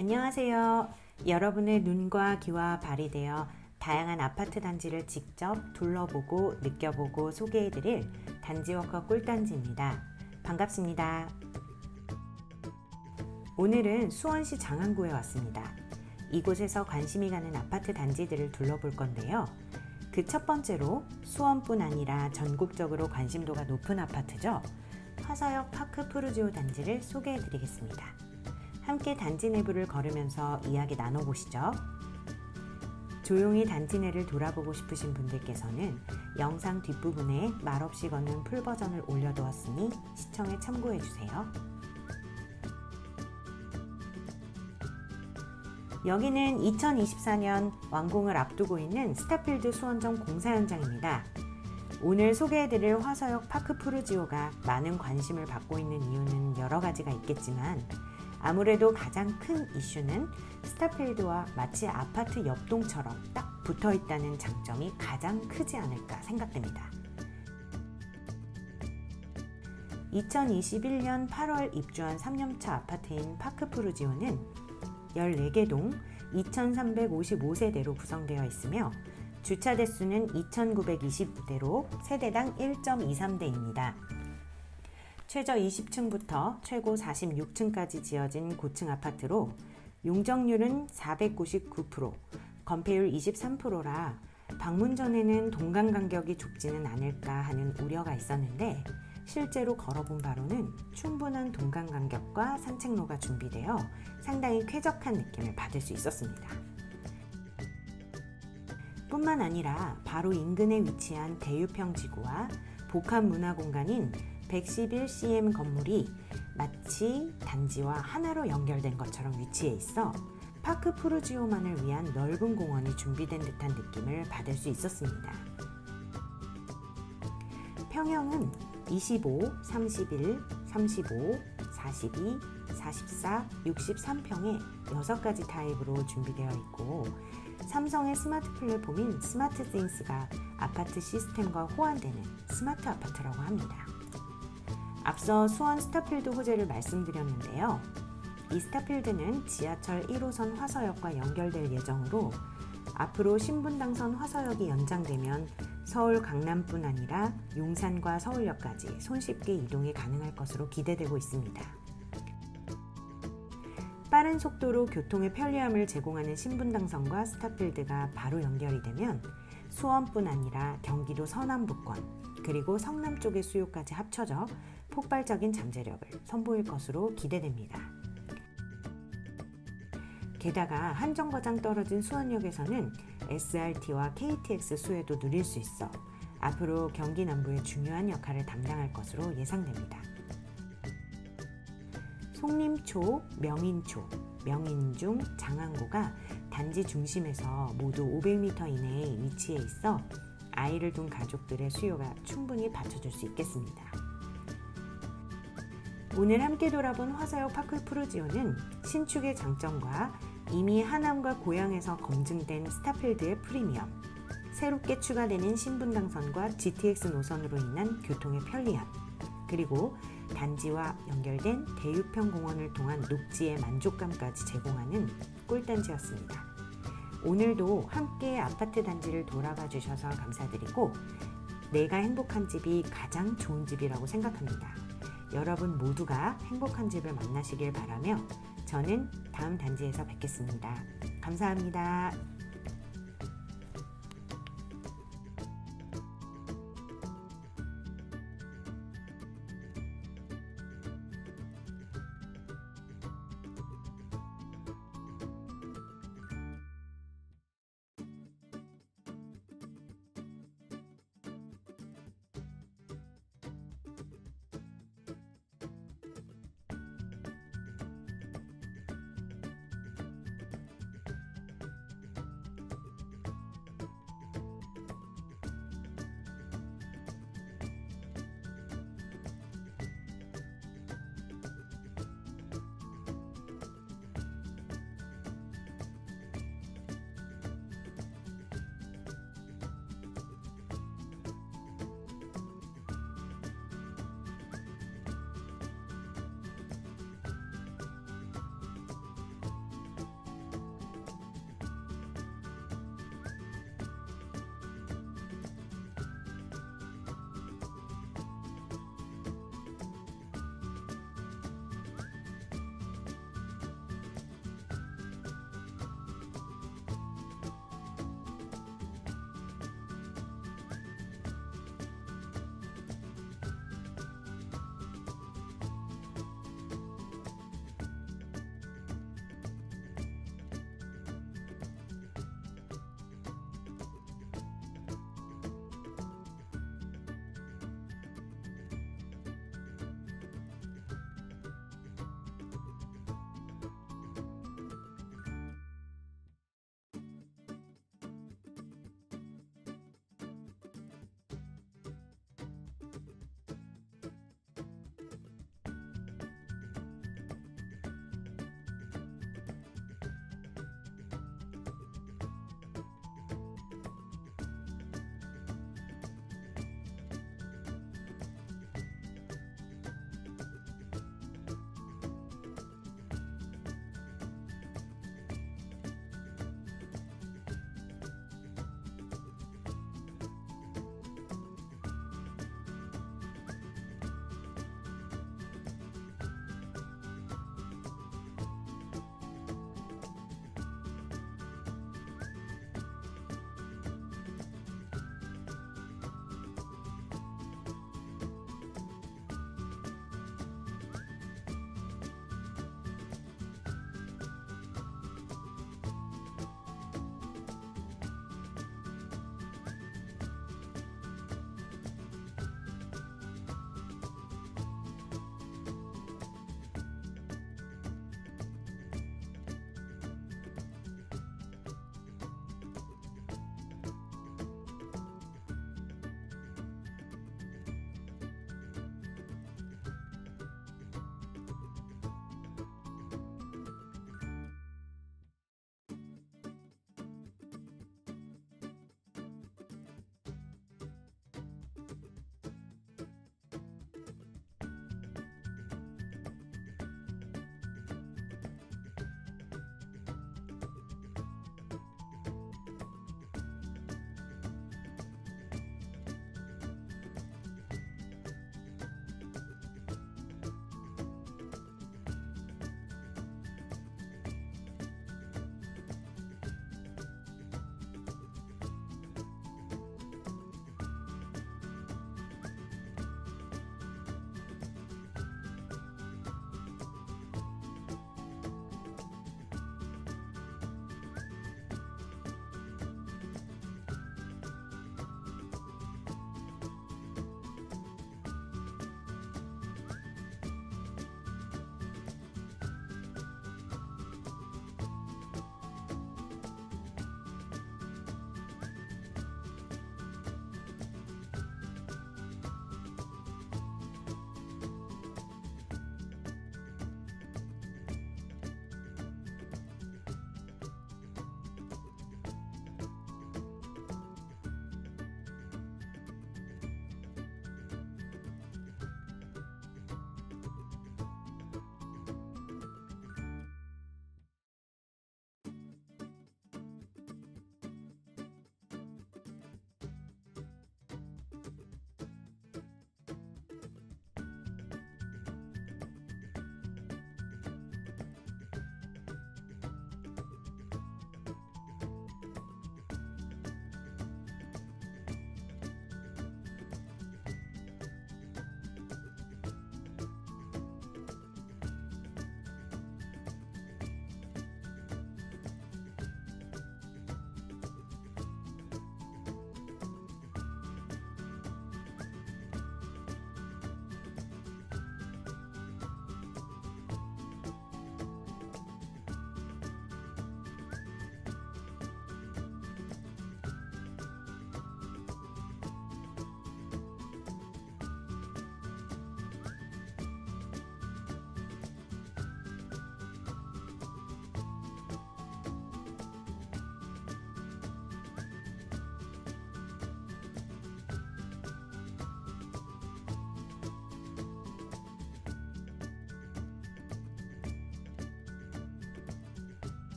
안녕하세요. 여러분의 눈과 귀와 발이 되어 다양한 아파트 단지를 직접 둘러보고 느껴보고 소개해드릴 단지워커 꿀단지입니다. 반갑습니다. 오늘은 수원시 장안구에 왔습니다. 이곳에서 관심이 가는 아파트 단지들을 둘러볼 건데요. 그 첫 번째로 수원뿐 아니라 전국적으로 관심도가 높은 아파트죠. 화서역 파크 푸르지오 단지를 소개해 드리겠습니다. 함께 단지 내부를 걸으면서 이야기 나눠보시죠. 조용히 단지 내를 돌아보고 싶으신 분들께서는 영상 뒷부분에 말없이 걷는 풀 버전을 올려두었으니 시청에 참고해주세요. 여기는 2024년 완공을 앞두고 있는 스타필드 수원점 공사 현장입니다. 오늘 소개해드릴 화서역 파크 푸르지오가 많은 관심을 받고 있는 이유는 여러 가지가 있겠지만 아무래도 가장 큰 이슈는 스타필드와 마치 아파트 옆동처럼 딱 붙어 있다는 장점이 가장 크지 않을까 생각됩니다. 2021년 8월 입주한 3년차 아파트인 파크 푸르지오는 14개 동 2,355세대로 구성되어 있으며 주차 대수는 2,920대로 세대당 1.23대입니다. 최저 20층부터 최고 46층까지 지어진 고층 아파트로 용적률은 499%, 건폐율 23%라 방문 전에는 동강 간격이 좁지는 않을까 하는 우려가 있었는데 실제로 걸어본 바로는 충분한 동강 간격과 산책로가 준비되어 상당히 쾌적한 느낌을 받을 수 있었습니다. 뿐만 아니라 바로 인근에 위치한 대유평 지구와 복합 문화 공간인 111cm 건물이 마치 단지와 하나로 연결된 것처럼 위치해 있어 파크 푸르지오만을 위한 넓은 공원이 준비된 듯한 느낌을 받을 수 있었습니다. 평형은 25, 31, 35, 42, 44, 63평의 6가지 타입으로 준비되어 있고 삼성의 스마트 플랫폼인 스마트 띵스가 아파트 시스템과 호환되는 스마트 아파트라고 합니다. 앞서 수원 스타필드 호재를 말씀드렸는데요. 이 스타필드는 지하철 1호선 화서역과 연결될 예정으로 앞으로 신분당선 화서역이 연장되면 서울 강남뿐 아니라 용산과 서울역까지 손쉽게 이동이 가능할 것으로 기대되고 있습니다. 빠른 속도로 교통의 편리함을 제공하는 신분당선과 스타필드가 바로 연결이 되면 수원뿐 아니라 경기도 서남부권 그리고 성남 쪽의 수요까지 합쳐져 폭발적인 잠재력을 선보일 것으로 기대됩니다. 게다가 한 정거장 떨어진 수원역에서는 SRT와 KTX 수혜도 누릴 수 있어 앞으로 경기 남부의 중요한 역할을 담당할 것으로 예상됩니다. 송림초, 명인초, 명인중, 장안고가 단지 중심에서 모두 500m 이내에 위치해 있어 아이를 둔 가족들의 수요가 충분히 받쳐줄 수 있겠습니다. 오늘 함께 돌아본 화서역 파크 프로지오는 신축의 장점과 이미 하남과 고양에서 검증된 스타필드의 프리미엄, 새롭게 추가되는 신분당선과 GTX 노선으로 인한 교통의 편리함, 그리고 단지와 연결된 대유평 공원을 통한 녹지의 만족감까지 제공하는 꿀단지였습니다. 오늘도 함께 아파트 단지를 돌아봐 주셔서 감사드리고 내가 행복한 집이 가장 좋은 집이라고 생각합니다. 여러분 모두가 행복한 집을 만나시길 바라며 저는 다음 단지에서 뵙겠습니다. 감사합니다.